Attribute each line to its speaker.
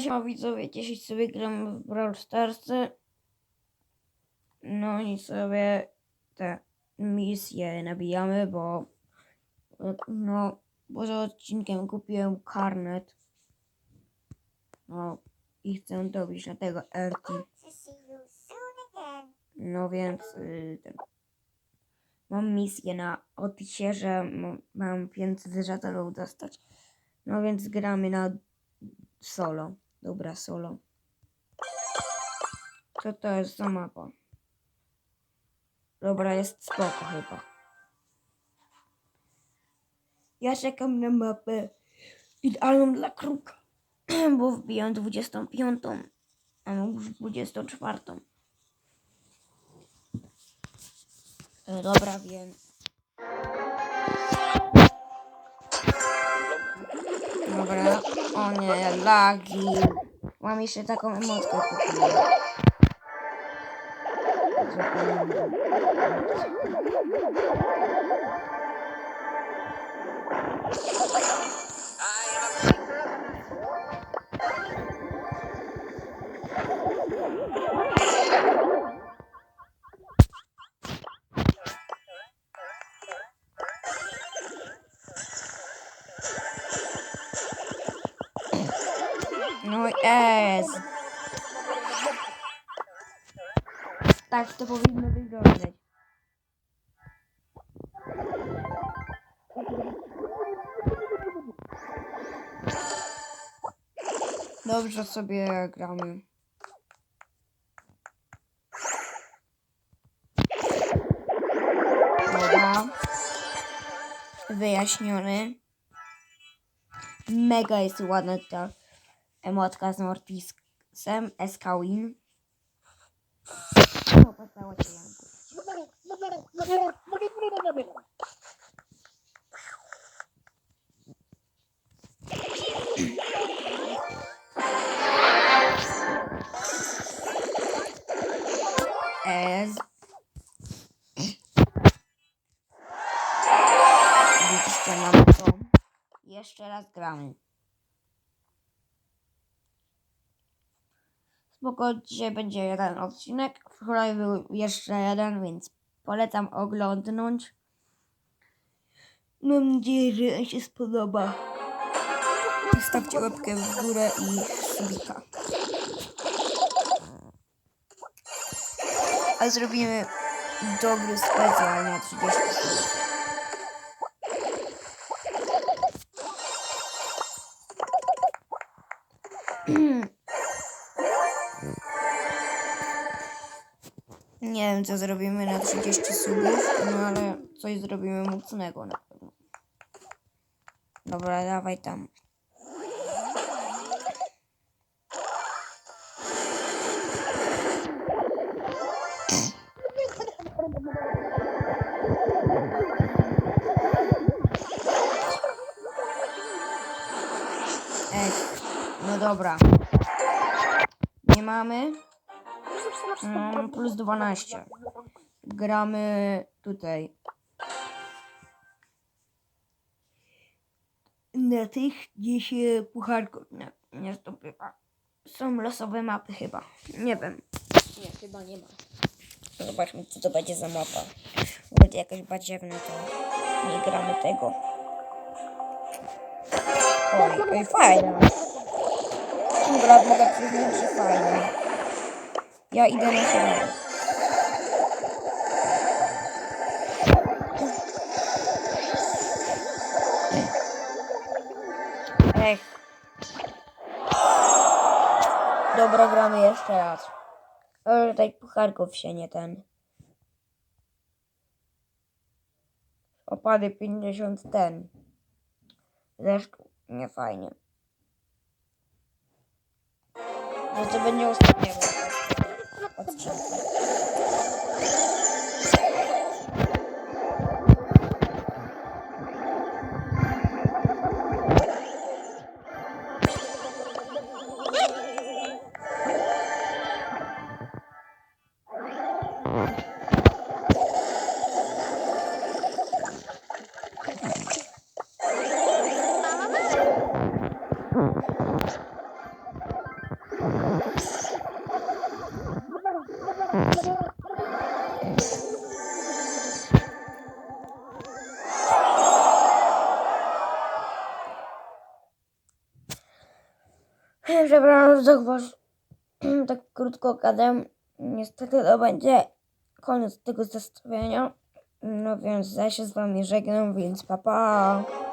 Speaker 1: Siema widzowie, dzisiaj sobie gram w Brawl Starsy. No i sobie te misje nabijamy, bo no poza odcinkiem kupiłem karnet. No i chcę dobić na tego RT. No więc y, ten, mam misję na Otisie, że mam 500 żetonów dostać. No więc gramy na solo. Dobra, solo. Co to jest za mapa? Dobra, jest spoko chyba. Ja czekam na mapę idealną dla kruka, bo wbijam 25, a mam już 24. E, Dobra, więc. Dobra, o nie, lagi. Mam jeszcze taką emotkę kupiłem. Zapomniałem. No jest. Tak to powinno wyglądać. Dobrze sobie gramy. Dobra. Wyjaśniony. Mega jest ładna ta emotka z Mortisem, SK Win. Opłacało się Janku. Ez. Widzicie, mamy to. Jeszcze raz gramy. Spoko, dzisiaj będzie jeden odcinek. Wczoraj był jeszcze jeden, więc polecam oglądnąć. Mam nadzieję, że się spodoba. Zostawcie łapkę w górę i subika. A zrobimy dobry specjal na 30 subów. Nie wiem, co zrobimy na 30 subów, no ale coś zrobimy mocnego na pewno. Dobra, dawaj tam. Ech, no dobra. Nie mamy. Mm, plus 12. Gramy tutaj. Na tych, gdzie się pucharko nie, nie zdobywa. Są losowe mapy chyba. Nie wiem. Nie, chyba nie ma. Zobaczmy, co to będzie za mapa. Będzie jakaś badziewna, to nie gramy tego. Oj, oj, fajna. Dobra, mogę przyznać, że fajna. Ja idę na siebie. Ech. Dobra, gramy jeszcze raz. Ale tutaj pucharków się nie ten. Opady 50 ten. Zresztą nie fajnie. No to będzie That's true. Przepraszam, że tak was tak krótko gadam. Niestety to będzie koniec tego zestawienia. No więc ja się z wami żegnam, więc pa pa.